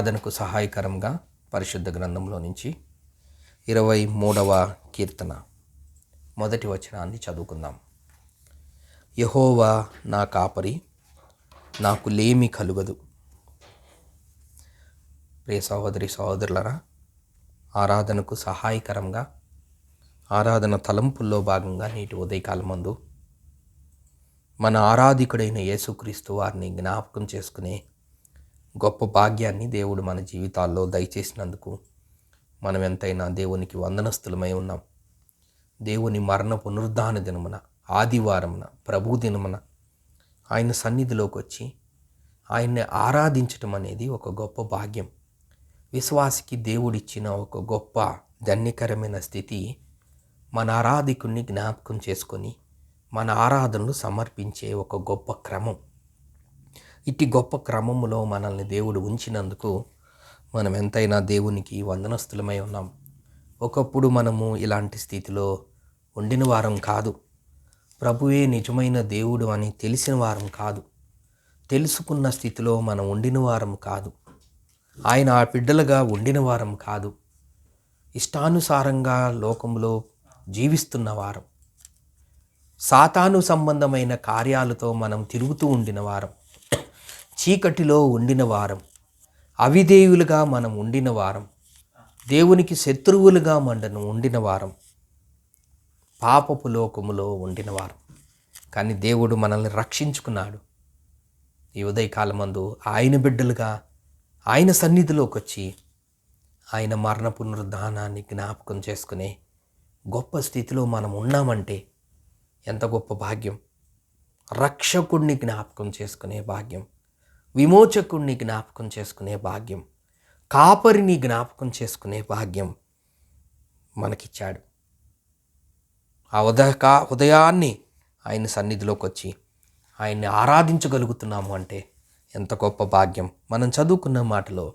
ఆరాధనకు సహాయకరంగా పరిశుద్ధ గ్రంథంలో నుంచి ఇరవై మూడవ కీర్తన మొదటి వచనాన్ని చదువుకుందాం. యహోవా నా కాపరి నాకు లేమి కలుగదు. ప్రియ సహోదరి సహోదరులరా ఆరాధనకు సహాయకరంగా ఆరాధన తలంపుల్లో భాగంగా నేటి ఉదయకాలం ముందు మన ఆరాధికుడైన యేసుక్రీస్తు వారిని జ్ఞాపకం చేసుకునే గొప్ప భాగ్యాన్ని దేవుడు మన జీవితాల్లో దయచేసినందుకు మనం ఎంతైనా దేవునికి వందనస్థులమై ఉన్నాం. దేవుని మరణ పునరుద్ధాన దినమున ఆదివారమున ప్రభు దినమున ఆయన సన్నిధిలోకి వచ్చి ఆయన్ని ఆరాధించటం అనేది ఒక గొప్ప భాగ్యం. విశ్వాసికి దేవుడిచ్చిన ఒక గొప్ప ధన్యకరమైన స్థితి మన ఆరాధికుణ్ణి జ్ఞాపకం చేసుకొని మన ఆరాధనలు సమర్పించే ఒక గొప్ప క్రమం. ఇట్టి గొప్ప క్రమములో మనల్ని దేవుడు ఉంచినందుకు మనం ఎంతైనా దేవునికి వందనస్థులమై ఉన్నాం. ఒకప్పుడు మనము ఇలాంటి స్థితిలో ఉండిన వారం కాదు. ప్రభువే నిజమైన దేవుడు అని తెలిసిన వారం కాదు. తెలుసుకున్న స్థితిలో మనం ఉండిన వారం కాదు. ఆయన ఆ బిడ్డలుగా ఉండిన వారం కాదు. ఇష్టానుసారంగా లోకంలో జీవిస్తున్న వారం. సాతాను సంబంధమైన కార్యాలతో మనం తిరుగుతూ ఉండిన వారం. చీకటిలో ఉండిన వారం. అవిధేయులుగా మనం ఉండిన వారం. దేవునికి శత్రువులుగా మండను ఉండిన వారం. పాపపు లోకములో ఉండిన వారం. కానీ దేవుడు మనల్ని రక్షించుకున్నాడు. ఈ ఉదయకాలమందు ఆయన బిడ్డలుగా ఆయన సన్నిధిలోకి వచ్చి ఆయన మరణ పునరుద్ధానాన్ని జ్ఞాపకం చేసుకునే గొప్ప స్థితిలో మనం ఉన్నామంటే ఎంత గొప్ప భాగ్యం. రక్షకుడిని జ్ఞాపకం చేసుకునే భాగ్యం. విమోచకుణ్ణి జ్ఞాపకం చేసుకునే భాగ్యం కాపరిని జ్ఞాపకం చేసుకునే భాగ్యం మనకిచ్చాడు. ఆ ఉదయక ఉదయాన్ని ఆయన సన్నిధిలోకి వచ్చి ఆయన్ని ఆరాధించగలుగుతున్నాము అంటే ఎంత గొప్ప భాగ్యం. మనం చదువుకున్న మాటలో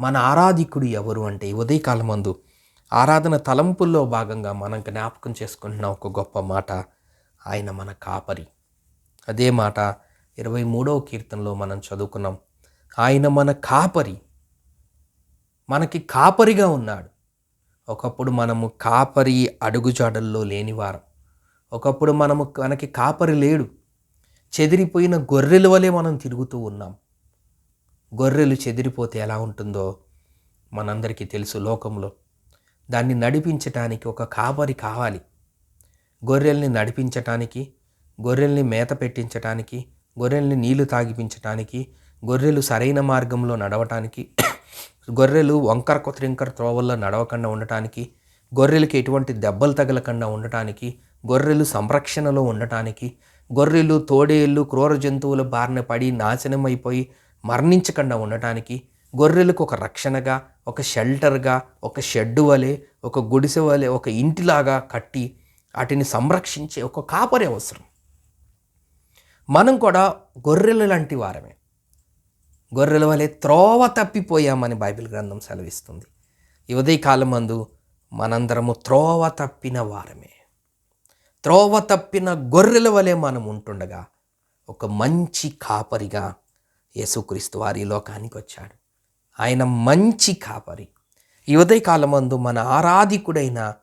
మన ఆరాధికుడు ఎవరు అంటే ఈ ఉదయకాలం మందు ఆరాధన తలంపుల్లో భాగంగా మనం జ్ఞాపకం చేసుకుంటున్న ఒక గొప్ప మాట ఆయన మన కాపరి. అదే మాట ఇరవై మూడవ కీర్తనలో మనం చదువుకున్నాం ఆయన మన కాపరి మనకి కాపరిగా ఉన్నాడు. ఒకప్పుడు మనము కాపరి అడుగుజాడల్లో లేనివారం. ఒకప్పుడు మనము మనకి కాపరి లేడు. చెదిరిపోయిన గొర్రెల వలె మనం తిరుగుతూ ఉన్నాం. గొర్రెలు చెదిరిపోతే ఎలా ఉంటుందో మనందరికీ తెలుసు లోకంలో. దాన్ని నడిపించటానికి ఒక కాపరి కావాలి. గొర్రెల్ని నడిపించటానికి గొర్రెల్ని మేత పెట్టించటానికి గొర్రెల్ని నీళ్ళు తాగిపించటానికి గొర్రెలు సరైన మార్గంలో నడవటానికి గొర్రెలు వంకర త్రింకర త్రోవల్లో నడవకుండా ఉండటానికి గొర్రెలకి ఎటువంటి దెబ్బలు తగలకుండా ఉండటానికి గొర్రెలు సంరక్షణలో ఉండటానికి గొర్రెలు తోడేళ్ళు క్రూర జంతువుల బారిన పడి నాశనం అయిపోయి మరణించకుండా ఉండటానికి గొర్రెలకు ఒక రక్షణగా ఒక షెల్టర్గా ఒక షెడ్డు వలె ఒక గుడిసె వలె ఒక ఇంటిలాగా కట్టి వాటిని సంరక్షించే ఒక కాపరి అవసరం. మనం కూడా గొర్రెల లాంటి వారమే. గొర్రెల వలె త్రోవ తప్పిపోయామని బైబిల్ గ్రంథం సెలవిస్తుంది. ఈ ఉదయకాలం మందు మనందరము త్రోవ తప్పిన వారమే. త్రోవ తప్పిన గొర్రెల వలె మనం ఉంటుండగా ఒక మంచి కాపరిగా యేసుక్రీస్తు వారి లోకానికి వచ్చాడు. ఆయన మంచి కాపరి. ఈ ఉదయకాలం మందు మన ఆరాధికుడైన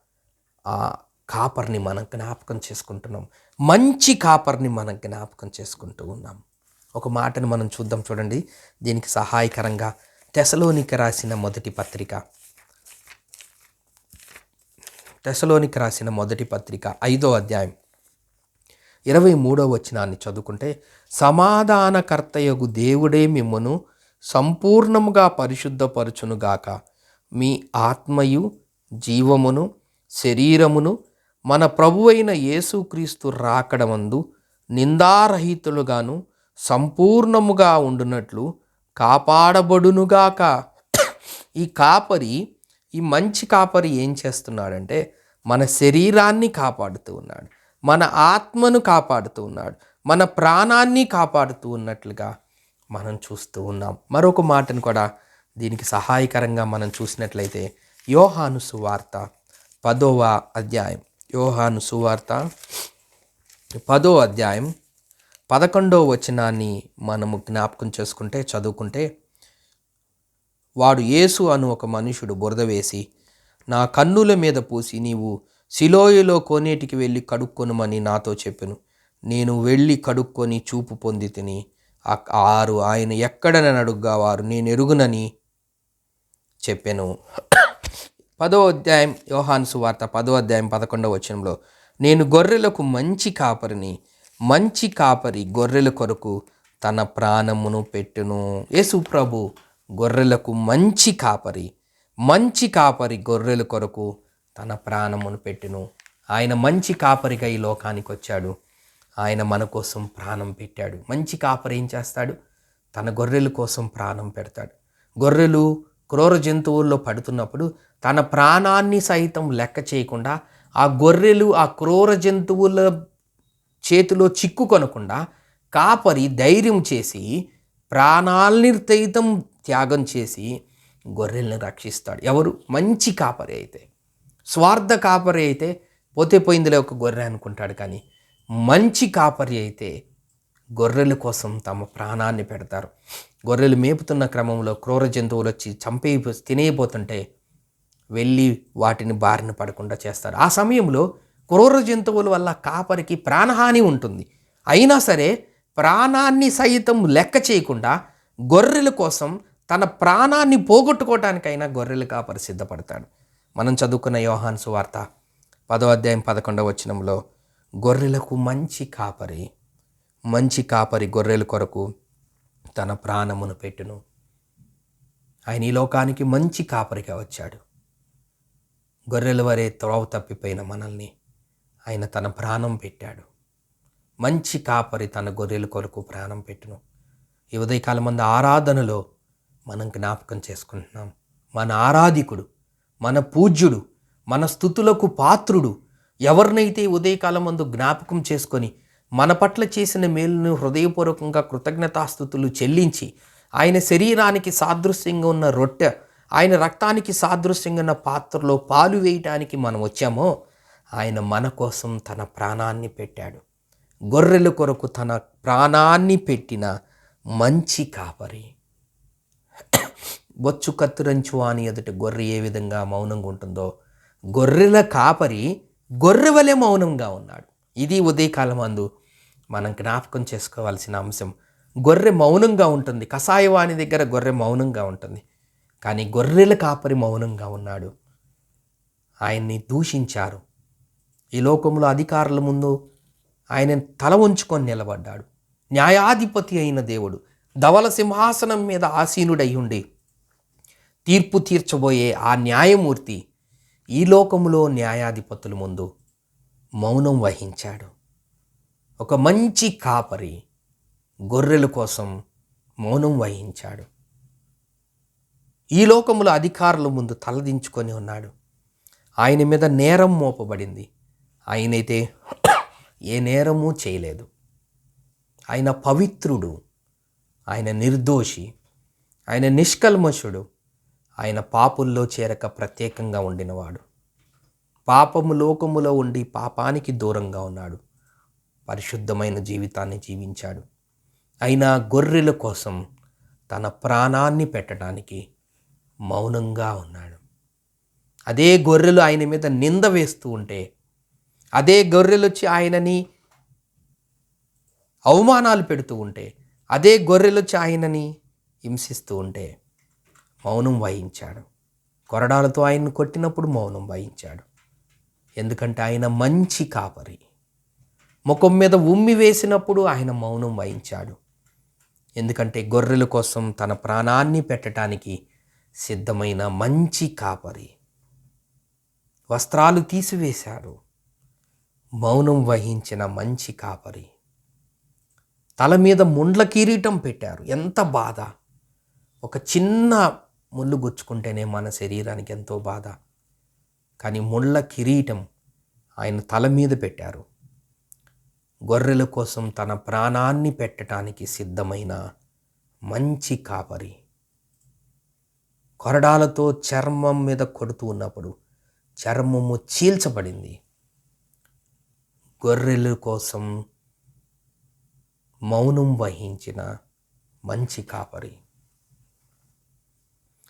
ఆ కాపర్ని మనం జ్ఞాపకం చేసుకుంటున్నాం. మంచి కాపర్ని మనం జ్ఞాపకం చేసుకుంటూ ఉన్నాం. ఒక మాటను మనం చూద్దాం చూడండి. దీనికి సహాయకరంగా తెసలోనికి రాసిన మొదటి పత్రిక. తెసలోనికి రాసిన మొదటి పత్రిక ఐదో అధ్యాయం. ఇరవై మూడో వచనాన్ని చదువుకుంటే సమాధానకర్తయగు దేవుడే మిమ్మను సంపూర్ణముగా పరిశుద్ధపరచునుగాక. మీ ఆత్మయు జీవమును శరీరమును మన ప్రభువైన యేసుక్రీస్తు రాకడమందు నిందారహితులుగాను సంపూర్ణముగా ఉండునట్లు కాపాడబడునుగాక. ఈ కాపరి ఈ మంచి కాపరి ఏం చేస్తున్నాడంటే మన శరీరాన్ని కాపాడుతూ ఉన్నాడు. మన ఆత్మను కాపాడుతూ ఉన్నాడు. మన ప్రాణాన్ని కాపాడుతూ ఉన్నట్లుగా మనం చూస్తూ ఉన్నాం. మరొక మాటను కూడా దీనికి సహాయకరంగా మనం చూసినట్లయితే యోహాను సువార్త పదవ అధ్యాయం. యోహాను సువార్త పదో అధ్యాయం పదకొండో వచనాన్ని మనము జ్ఞాపకం చేసుకుంటే చదువుకుంటే వాడు యేసు అను ఒక మనుషుడు బురద వేసి నా కన్నుల మీద పూసి నీవు సిలోయలో కోనేటికి వెళ్ళి కడుక్కొనుమని నాతో చెప్పెను. నేను వెళ్ళి కడుక్కొని చూపు పొంది తిని ఆరు ఆయన ఎక్కడనని అడుగ్గా వారు? నేను ఎరుగునని చెప్పాను. పదో అధ్యాయం యోహాను సువార్త పదో అధ్యాయం పదకొండవ వచనంలో నేను గొర్రెలకు మంచి కాపరిని మంచి కాపరి గొర్రెల కొరకు తన ప్రాణమును పెట్టును. యేసు ప్రభు గొర్రెలకు మంచి కాపరి మంచి కాపరి గొర్రెల కొరకు తన ప్రాణమును పెట్టును. ఆయన మంచి కాపరిగా ఈ లోకానికి వచ్చాడు. ఆయన మన కోసం ప్రాణం పెట్టాడు. మంచి కాపరి ఏం చేస్తాడు? తన గొర్రెల కోసం ప్రాణం పెడతాడు. గొర్రెలు క్రూర జంతువుల్లో పడుతున్నప్పుడు తన ప్రాణాన్ని సైతం లెక్క చేయకుండా ఆ గొర్రెలు ఆ క్రూర జంతువుల చేతిలో చిక్కుకొనకుండా కాపరి ధైర్యం చేసి ప్రాణాల్ని సైతం త్యాగం చేసి గొర్రెల్ని రక్షిస్తాడు. ఎవరు? మంచి కాపరి అయితే. స్వార్థ కాపరి అయితే పోతే పోయిందిలే ఒక గొర్రె అనుకుంటాడు కానీ మంచి కాపరి అయితే గొర్రెల కోసం తమ ప్రాణాన్ని పెడతారు. గొర్రెలు మేపుతున్న క్రమంలో క్రూర జంతువులు వచ్చి చంపే తినేయబోతుంటే వెళ్ళి వాటిని బారిన పడకుండా చేస్తారు. ఆ సమయంలో క్రూర జంతువుల వల్ల కాపరికి ప్రాణహాని ఉంటుంది. అయినా సరే ప్రాణాన్ని సైతం లెక్క చేయకుండా గొర్రెల కోసం తన ప్రాణాన్ని పోగొట్టుకోవటానికైనా గొర్రెల కాపరి సిద్ధపడతాడు. మనం చదువుకున్న యోహాన్ సువార్త పదో అధ్యాయం పదకొండవ వచనంలో గొర్రెలకు మంచి కాపరి మంచి కాపరి గొర్రెల కొరకు తన ప్రాణమును పెట్టును. ఆయన ఈ లోకానికి మంచి కాపరిగా వచ్చాడు. గొర్రెల వరే త్రోవ తప్పిపోయిన మనల్ని ఆయన తన ప్రాణం పెట్టాడు. మంచి కాపరి తన గొర్రెల కొరకు ప్రాణం పెట్టును. ఈ ఉదయకాలం మంది ఆరాధనలో మనం జ్ఞాపకం చేసుకుంటున్నాం. మన ఆరాధికుడు మన పూజ్యుడు మన స్థుతులకు పాత్రుడు ఎవరినైతే ఉదయకాలం మందు జ్ఞాపకం చేసుకొని మన పట్ల చేసిన మేలును హృదయపూర్వకంగా కృతజ్ఞతాస్థుతులు చెల్లించి ఆయన శరీరానికి సాదృశ్యంగా ఉన్న రొట్టె ఆయన రక్తానికి సాదృశ్యంగా ఉన్న పాత్రలో పాలు వేయటానికి మనం వచ్చామో ఆయన మన కోసం తన ప్రాణాన్ని పెట్టాడు. గొర్రెల కొరకు తన ప్రాణాన్ని పెట్టిన మంచి కాపరి. బొచ్చు కత్తురంచు అని ఎదుట గొర్రె ఏ విధంగా మౌనంగా ఉంటుందో గొర్రెల కాపరి గొర్రె వలె మౌనంగా ఉన్నాడు. ఇది ఉదయకాలం అందు మనం జ్ఞాపకం చేసుకోవాల్సిన అంశం. గొర్రె మౌనంగా ఉంటుంది. కషాయవాణి దగ్గర గొర్రె మౌనంగా ఉంటుంది. కానీ గొర్రెల కాపరి మౌనంగా ఉన్నాడు. ఆయన్ని దూషించారు. ఈ లోకంలో అధికారుల ముందు ఆయన తల ఉంచుకొని నిలబడ్డాడు. న్యాయాధిపతి అయిన దేవుడు ధవల సింహాసనం మీద ఆసీనుడై ఉండి తీర్పు తీర్చబోయే ఆ న్యాయమూర్తి ఈ లోకములో న్యాయాధిపతుల ముందు మౌనం వహించాడు. ఒక మంచి కాపరి గొర్రెల కోసం మౌనం వహించాడు. ఈ లోకములో అధికారుల ముందు తలదించుకొని ఉన్నాడు. ఆయన మీద నేరం మోపబడింది. ఆయనైతే ఏ నేరము చేయలేదు. ఆయన పవిత్రుడు ఆయన నిర్దోషి ఆయన నిష్కల్మషుడు ఆయన పాపుల్లో చేరక ప్రత్యేకంగా ఉండినవాడు. పాపము లోకములో ఉండి పాపానికి దూరంగా ఉన్నాడు. పరిశుద్ధమైన జీవితాన్ని జీవించాడు. అయినా గొర్రెల కోసం తన ప్రాణాన్ని పెట్టడానికి మౌనంగా ఉన్నాడు. అదే గొర్రెలు ఆయన మీద నింద వేస్తూ ఉంటే అదే గొర్రెలు వచ్చి ఆయనని అవమానాలు పెడుతూ ఉంటే అదే గొర్రెలు వచ్చి ఆయనని హింసిస్తూ ఉంటే మౌనం వహించాడు. కొరడాలతో ఆయన్ని కొట్టినప్పుడు మౌనం వహించాడు. ఎందుకంటే ఆయన మంచి కాపరి. ముఖం మీద ఉమ్మి వేసినప్పుడు ఆయన మౌనం వహించాడు. ఎందుకంటే గొర్రెల కోసం తన ప్రాణాన్ని పెట్టడానికి సిద్ధమైన మంచి కాపరి. వస్త్రాలు తీసివేశాడు మౌనం వహించిన మంచి కాపరి. తల మీద ముండ్ల కిరీటం పెట్టారు. ఎంత బాధ. ఒక చిన్న ముళ్ళు గుచ్చుకుంటేనే మన శరీరానికి ఎంతో బాధ. కానీ ముళ్ళ కిరీటం ఆయన తల మీద పెట్టారు. గొర్రెల కోసం తన ప్రాణాన్ని పెట్టడానికి సిద్ధమైన మంచి కాపరి. కొరడాలతో చర్మం మీద కొడుతూ ఉన్నప్పుడు చర్మము చీల్చబడింది. గొర్రెల కోసం మౌనం వహించిన మంచి కాపరి.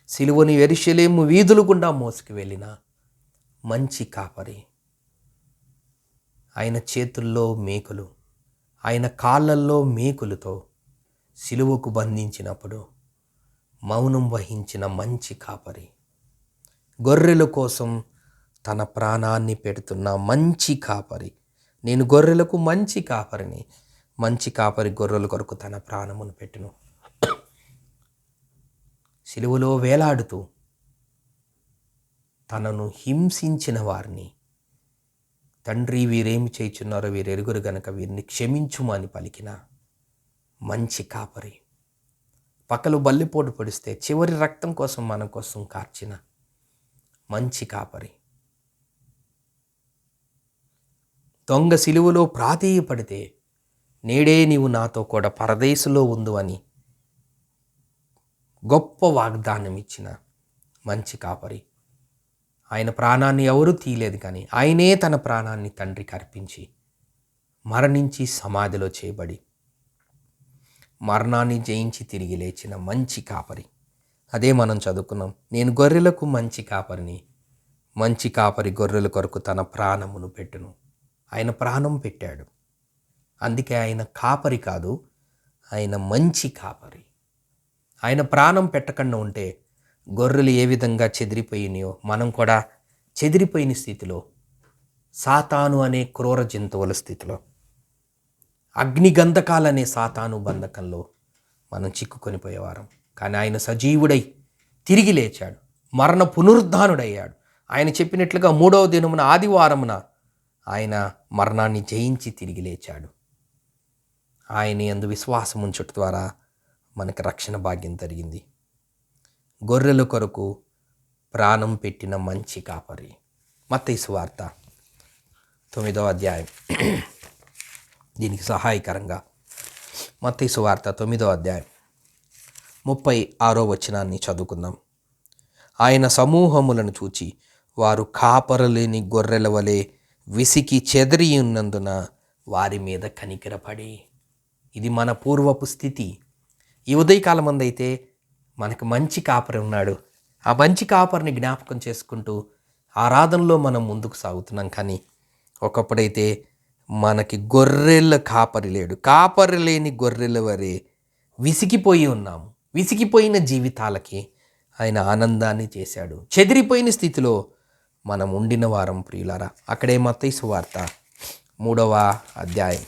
సిలువని ఎరిశలేము వీధులు గుండా మోసుకు వెళ్ళిన మంచి కాపరి. ఆయన చేతుల్లో మేకులు ఆయన కాళ్ళల్లో మేకులతో సిలువకు బంధించినప్పుడు మౌనం వహించిన మంచి కాపరి. గొర్రెల కోసం తన ప్రాణాన్ని పెడుతున్న మంచి కాపరి. నేను గొర్రెలకు మంచి కాపరిని మంచి కాపరి గొర్రెల కొరకు తన ప్రాణమును పెట్టును. సిలువలో వేలాడుతూ తనను హింసించిన వారిని. తండ్రి వీరేమి చేయుచున్నారో వీరెరుగురు గనక వీరిని క్షమించుమని పలికిన మంచి కాపరి. పక్కలు బల్లిపోటు పొడిస్తే చివరి రక్తం కోసం మన కోసం కార్చిన మంచి కాపరి. దొంగ సిలువలో ప్రాధేయపడితే నేడే నీవు నాతో కూడా పరదేశంలో ఉందు అని గొప్ప వాగ్దానం ఇచ్చిన మంచి కాపరి. ఆయన ప్రాణాన్ని ఎవరూ తీయలేదు కానీ ఆయనే తన ప్రాణాన్ని తండ్రికి అర్పించి మరణించి సమాధిలో చేయబడి మరణాన్ని జయించి తిరిగి లేచిన మంచి కాపరి. అదే మనం చదువుకున్నాం. నేను గొర్రెలకు మంచి కాపరిని మంచి కాపరి గొర్రెల కొరకు తన ప్రాణమును పెట్టును. ఆయన ప్రాణం పెట్టాడు. అందుకే ఆయన కాపరి కాదు ఆయన మంచి కాపరి. ఆయన ప్రాణం పెట్టకుండా ఉంటే గొర్రెలు ఏ విధంగా చెదిరిపోయినాయో మనం కూడా చెదిరిపోయిన స్థితిలో సాతాను అనే క్రూర జంతువుల స్థితిలో అగ్నిగంధకాలనే సాతాను బంధకంలో మనం చిక్కుకొని పోయేవారం. కానీ ఆయన సజీవుడై తిరిగి లేచాడు. మరణ పునరుద్ధానుడయ్యాడు. ఆయన చెప్పినట్లుగా మూడవ దినమున ఆదివారమున ఆయన మరణాన్ని జయించి తిరిగి లేచాడు. ఆయన ఎందు విశ్వాసం ఉంచుట ద్వారా మనకు రక్షణ భాగ్యం జరిగింది గొర్రెల కొరకు ప్రాణం పెట్టిన మంచి కాపరి. మత్తైసు వార్త తొమ్మిదవ అధ్యాయం. దీనికి సహాయకరంగా మత్తైసు వార్త తొమ్మిదవ అధ్యాయం ముప్పై ఆరో వచనాన్ని చదువుకుందాం. ఆయన సమూహములను చూచి వారు కాపరలేని గొర్రెల వలె విసికి చెదిరి ఉన్నందున వారి మీద కనికరపడి. ఇది మన పూర్వపు స్థితి. ఈ ఉదయకాలం మందైతే మనకు మంచి కాపరి ఉన్నాడు. ఆ మంచి కాపరిని జ్ఞాపకం చేసుకుంటూ ఆరాధనలో మనం ముందుకు సాగుతున్నాం. కానీ ఒకప్పుడైతే మనకి గొర్రెల కాపరి లేడు. కాపరి లేని గొర్రెల వరే విసిగిపోయి ఉన్నాము. విసిగిపోయిన జీవితాలకి ఆయన ఆనందాన్ని చేశాడు. చెదిరిపోయిన స్థితిలో మనం ఉండిన వారం ప్రియులారా అక్కడే మత్తైసు వార్త మూడవ అధ్యాయం.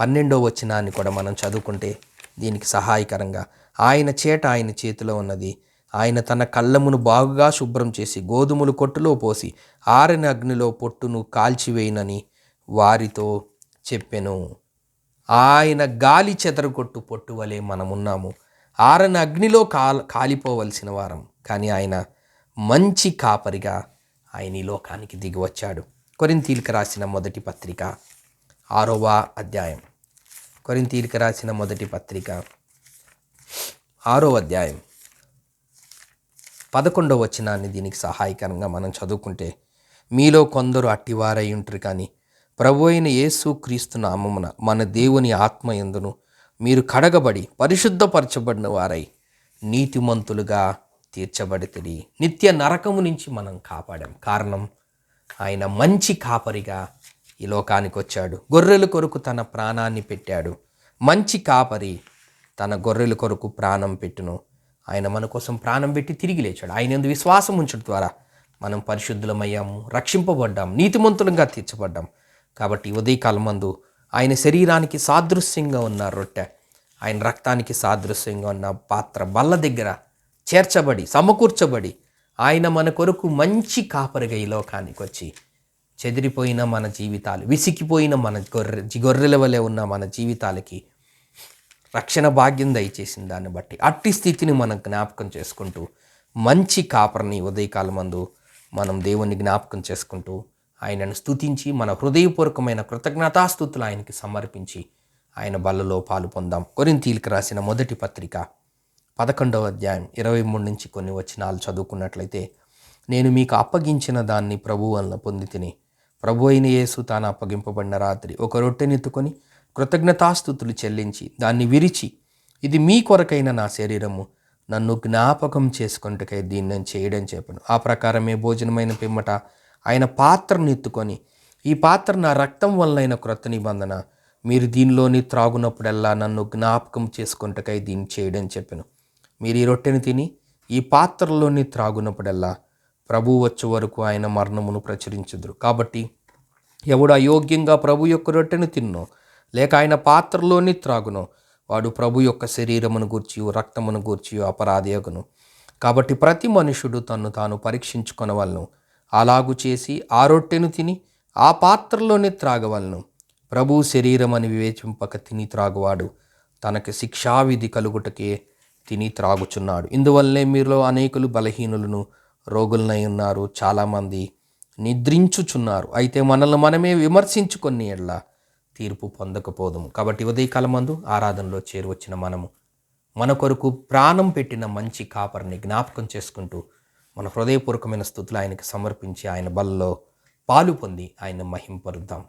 పన్నెండవ వచనాన్ని కూడా మనం చదువుకుంటే దీనికి సహాయకరంగా ఆయన చేట ఆయన చేతిలో ఉన్నది. ఆయన తన కళ్ళమును బాగుగా శుభ్రం చేసి గోధుమలు కొట్టులో పోసి ఆరిన అగ్నిలో పొట్టును కాల్చివేయనని వారితో చెప్పెను. ఆయన గాలి చెదరగొట్టు పొట్టు వలె మనమున్నాము. ఆరని అగ్నిలో కాల్ కాలిపోవలసిన వారం. కానీ ఆయన మంచి కాపరిగా ఆయన ఈ లోకానికి దిగి వచ్చాడు రాసిన మొదటి పత్రిక ఆరవ అధ్యాయం. కొరింతీలిక రాసిన మొదటి పత్రిక ఆరో అధ్యాయం. పదకొండవ వచనాన్ని దీనికి సహాయకరంగా మనం చదువుకుంటే మీలో కొందరు అట్టివారై ఉంటారు కానీ ప్రభు అయిన యేసు క్రీస్తు నామమున మన దేవుని ఆత్మ ఎందును మీరు కడగబడి పరిశుద్ధపరచబడిన వారై నీతిమంతులుగా తీర్చబడితే నిత్య నరకము నుంచి మనం కాపాడాం. కారణం ఆయన మంచి కాపరిగా ఈ లోకానికి వచ్చాడు గొర్రెల కొరకు తన ప్రాణాన్ని పెట్టాడు. మంచి కాపరి తన గొర్రెల కొరకు ప్రాణం పెట్టును. ఆయన మన కోసం ప్రాణం పెట్టి తిరిగి లేచాడు. ఆయన ఎందు విశ్వాసం ఉంచడం ద్వారా మనం పరిశుద్ధులమయ్యాము రక్షింపబడ్డాం నీతిమంతులంగా తీర్చబడ్డాం. కాబట్టి ఉదయకాలం మందు ఆయన శరీరానికి సాదృశ్యంగా ఉన్న రొట్టె ఆయన రక్తానికి సాదృశ్యంగా ఉన్న పాత్ర బల్ల దగ్గర చేర్చబడి సమకూర్చబడి ఆయన మన కొరకు మంచి కాపరిగా ఈ లోకానికి వచ్చి చెదిరిపోయిన మన జీవితాలు విసిగిపోయిన మన గొర్రె గొర్రెల వలె ఉన్న మన జీవితాలకి రక్షణ భాగ్యం దయచేసిన దాన్ని బట్టి అట్టి స్థితిని మనం జ్ఞాపకం చేసుకుంటూ మంచి కాపరిని ఉదయకాలమందు మనం దేవుణ్ణి జ్ఞాపకం చేసుకుంటూ ఆయనను స్తుతించి మన హృదయపూర్వకమైన కృతజ్ఞతాస్థుతులు ఆయనకి సమర్పించి ఆయన బల్లలో పాలు పొందాం. కొరింతీలకు రాసిన మొదటి పత్రిక పదకొండవ అధ్యాయం ఇరవై మూడు నుంచి కొన్ని వచనాలు చదువుకున్నట్లయితే నేను మీకు అప్పగించిన దాన్ని ప్రభు వలన పొంది తిని ప్రభు అయిన యేసు తాను అప్పగింపబడిన రాత్రి ఒక రొట్టెనెత్తుకొని కృతజ్ఞతాస్థుతులు చెల్లించి దాన్ని విరిచి ఇది మీ కొరకైన నా శరీరము నన్ను జ్ఞాపకం చేసుకుంటకై దీన్ని నేను చేయడం చెప్పాను ఆ ప్రకారమే భోజనమైన పిమ్మట ఆయన పాత్రను ఎత్తుకొని ఈ పాత్ర నా రక్తం వల్లైన క్రొత్త నిబంధన మీరు దీనిలోని త్రాగునప్పుడల్లా నన్ను జ్ఞాపకం చేసుకుంటకై దీన్ని చేయడం చెప్పాను మీరు ఈ రొట్టెను తిని ఈ పాత్రలోని త్రాగునప్పుడల్లా ప్రభు వచ్చే వరకు ఆయన మరణమును ప్రచురించుదురు. కాబట్టి ఎవడు అయోగ్యంగా ప్రభు యొక్క రొట్టెను తిన్నో లేక ఆయన పాత్రలోని త్రాగును వాడు ప్రభు యొక్క శరీరమును గూర్చి రక్తమును గూర్చి అపరాధియగును కాబట్టి ప్రతి మనుషుడు తన్ను తాను పరీక్షించుకొనవలను. అలాగు చేసి ఆ రొట్టెను తిని ఆ పాత్రలోనే త్రాగవలను ప్రభు శరీరం అని వివేచింపక తిని త్రాగువాడు. తనకి శిక్షావిధి కలుగుటకే తిని త్రాగుచున్నాడు. ఇందువల్లనే మీలో అనేకులు బలహీనులను రోగులనై ఉన్నారు. చాలామంది నిద్రించుచున్నారు. అయితే మనల్ని మనమే విమర్శించుకొని ఎడ్ల. తీర్పు పొందకపోదుము. కాబట్టి ఉదయకాలమందు ఆరాధనలో చేరువచ్చిన మనము మన కొరకు ప్రాణం పెట్టిన మంచి కాపరిని జ్ఞాపకం చేసుకుంటూ మన హృదయపూర్వకమైన స్థుతులు ఆయనకు సమర్పించి ఆయన బలలో పాలు పొంది ఆయన మహింపరుద్దాం.